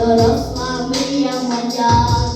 Доросла я моя.